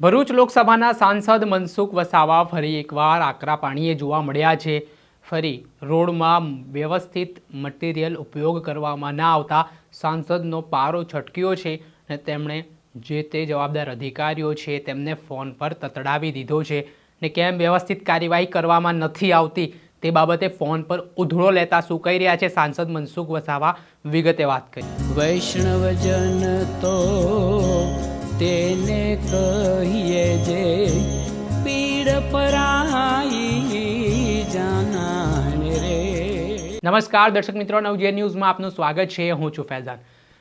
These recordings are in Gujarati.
ભરૂચ લોકસભાના સાંસદ મનસુખ વસાવા ફરી એકવાર આકરા પાણીએ જોવા મળ્યા છે. ફરી રોડમાં વ્યવસ્થિત મટીરિયલ ઉપયોગ કરવામાં ના આવતા સાંસદનો પારો છટક્યો છે અને તેમણે જે તે જવાબદાર અધિકારીઓ છે તેમને ફોન પર તતડાવી દીધો છે ને કેમ વ્યવસ્થિત કાર્યવાહી કરવામાં નથી આવતી તે બાબતે ફોન પર ઉધળો લેતા શું કહી રહ્યા છે સાંસદ મનસુખ વસાવા? વિગતે વાત કરી વૈષ્ણવજન તો તેને કહીએ જે પીડ પરાઈ જાનાને રે. નમસ્કાર, દર્શક મિત્રો નવજે ન્યૂઝમાં આપનું સ્વાગત છે. હું છું ફૈઝાન.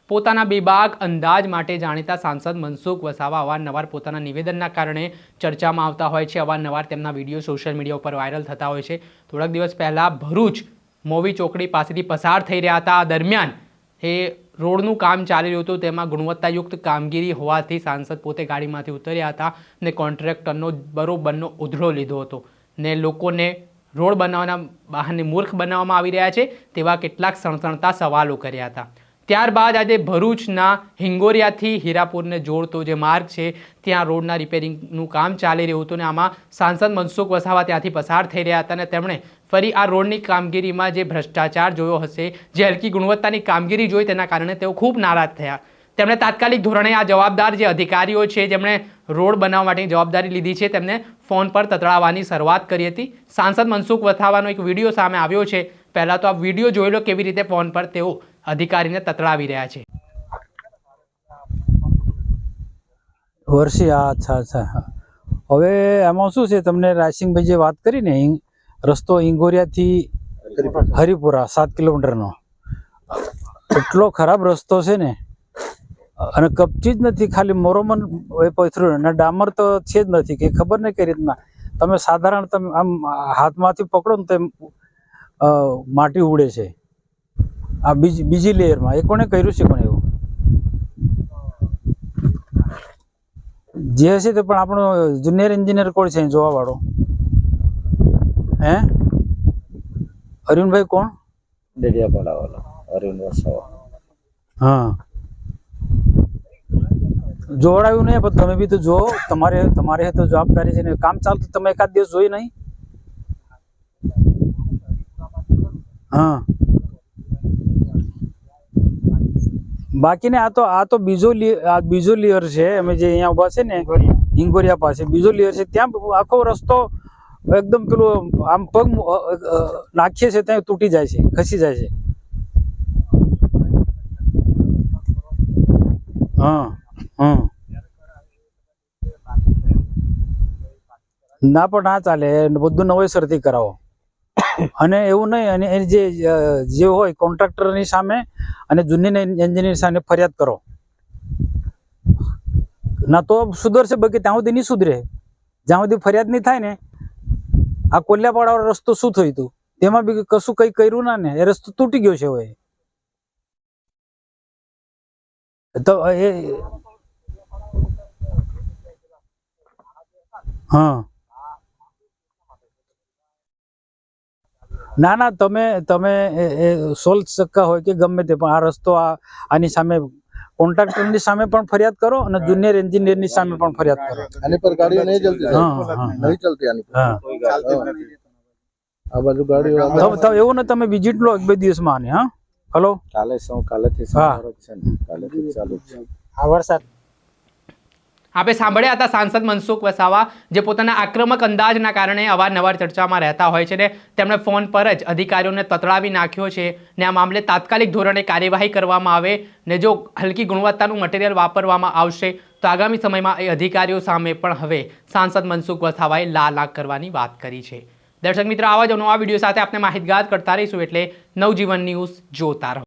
પોતાના બેબાક અંદાજ માટે જાણીતા સાંસદ મનસુખ વસાવા અવારનવાર પોતાના નિવેદનના કારણે ચર્ચામાં આવતા હોય છે. અવારનવાર તેમના વીડિયો સોશિયલ મીડિયા ઉપર વાયરલ થતા હોય છે. થોડાક દિવસ પહેલાં ભરૂચ મોવી ચોકડી પાસેથી પસાર થઈ રહ્યા હતા. આ દરમિયાન એ રોડનું કામ ચાલી રહ્યું હતું, તેમાં ગુણવત્તાયુક્ત કામગીરી હોવાથી સાંસદ પોતે ગાડીમાંથી ઉતર્યા હતા ને કોન્ટ્રાક્ટરનો બરોબરનો ઉધડો લીધો હતો ને લોકોને રોડ બનાવવાના બહાને મૂર્ખ બનાવવામાં આવી રહ્યા છે તેવા કેટલાક સણસણતા સવાલો કર્યા હતા. ત્યારબાદ આજે ભરૂચના હિંગોરિયાથી હીરાપુરને જોડતો જે માર્ગ છે, ત્યાં રોડના રિપેરિંગનું કામ ચાલી રહ્યું હતું અને આમાં સાંસદ મનસુખ વસાવા ત્યાંથી પસાર થઈ રહ્યા હતા અને તેમણે ફરી આ રોડની કામગીરીમાં જે ભ્રષ્ટાચાર જોયો હશે, જે હલકી ગુણવત્તાની કામગીરી જોઈ તેના કારણે તેઓ ખૂબ નારાજ થયા. તેમણે તાત્કાલિક ધોરણે આ જવાબદાર જે અધિકારીઓ છે, જેમણે રોડ બનાવવા માટેની જવાબદારી લીધી છે, તેમને ફોન પર તતડાવવાની શરૂઆત કરી હતી. સાંસદ મનસુખ વસાવાનો એક વીડિયો સામે આવ્યો છે. પહેલાં તો આ વીડિયો જોઈ લો કેવી રીતે ફોન પર તેઓ અધિકારીને તતડાવી રહ્યા છે. વર્ષી, હા, અચ્છા અચ્છા. હવે એમાં શું છે, તમને રાયસિંગભાઈ જે વાત કરી ને રસ્તો ઇંગોરિયાથી હરિપુરા, સાત કિલોમીટરનો. એટલો ખરાબ રસ્તો છે ને, અને કપચી જ નથી, ખાલી મોરોમન પથરું અને ડામર તો છે જ નથી, કે ખબર નહીં કઈ રીતના. તમે સાધારણ તમે આમ હાથમાંથી પકડો ને તેમ માટી ઉડે છે. આ બીજી બીજી લેયરમાં. એ કોણે કર્યું છે કોને એવું? જે હશે તે પણ આપણો જુનિયર એન્જિનિયર કોણ છે જોવા વાળો હે? અરુણભાઈ કોણ? ડેડિયાપાડા વાળો અરુણ વસાવા. હા. જોવડાવ્યું નહીં પણ તમે બી તો જો. તમારે તમારે તો જવાબદારી છે ને કામ ચાલતું તમે એકાદ દિવસ જોઈ નહીં? હા. બાકીને આ તો આ તો બીજો આ બીજો લેયર છે અમે જે અહીંયા ઊભા છે ને હિંગોરિયા પાસે. બીજો લેયર છે ત્યાં આખો રસ્તો એકદમ પેલું આમ પગ નાખીએ છે ત્યાં તૂટી જાય છે ખસી જાય છે. હા હા. ના પણ ના ચાલે બધું નવેસરથી કરાવો. અને એવું નહીં, અને એ જે હોય કોન્ટ્રાક્ટરની સામે અને જૂની એન્જિનિયર સામે ફરિયાદ કરો. ના તો સુધરશે બાકી, ત્યાં સુધી નહીં સુધરે. જ્યાં સુધી ફરિયાદ નહીં થાય ને, આ કોલ્યાપાડા રસ્તો શું થયું હતું તેમાં બી કશું કઈ કર્યું ના ને, એ રસ્તો તૂટી ગયો છે હવે. તો એ, હા. ના ના તમે તમે સોલ્વ શકતા હોય કે ગમે તે પણ આ રસ્તો આ આની સામે કોન્ટ્રાક્ટરની સામે પણ ફરિયાદ કરો અને જુનિયર એન્જિનિયરની સામે પણ ફરિયાદ કરો. આની પર ગાડીઓ નહીં ચલતી હા, નહીં ચલતી આની હા. આ બાજુ ગાડીઓ તો- તો એવું ને તમે વિઝિટ લો એક બે દિવસમાં આની હા? હલો? કાલે શું? કાલેથી હા. સવાર છે ને? કાલેથી ચાલુ છે. આ વરસાદ આપણે સાંભળ્યા હતા સાંસદ મનસુખ વસાવા, જે પોતાના આક્રમક અંદાજના કારણે અવારનવાર ચર્ચામાં રહેતા હોય છે ને તેમણે ફોન પર જ અધિકારીઓને તતડાવી નાખ્યો છે ને આ મામલે તાત્કાલિક ધોરણે કાર્યવાહી કરવામાં આવે ને જો હલકી ગુણવત્તાનું મટીરિયલ વાપરવામાં આવશે, તો આગામી સમયમાં એ અધિકારીઓ સામે પણ હવે સાંસદ મનસુખ વસાવાએ લાલ આંખ કરવાની વાત કરી છે. દર્શક મિત્રો, આવા જ નવા વીડિયો સાથે આપણે માહિતગાર કરતા રહીશું એટલે નવજીવન ન્યૂઝ જોતા રહો.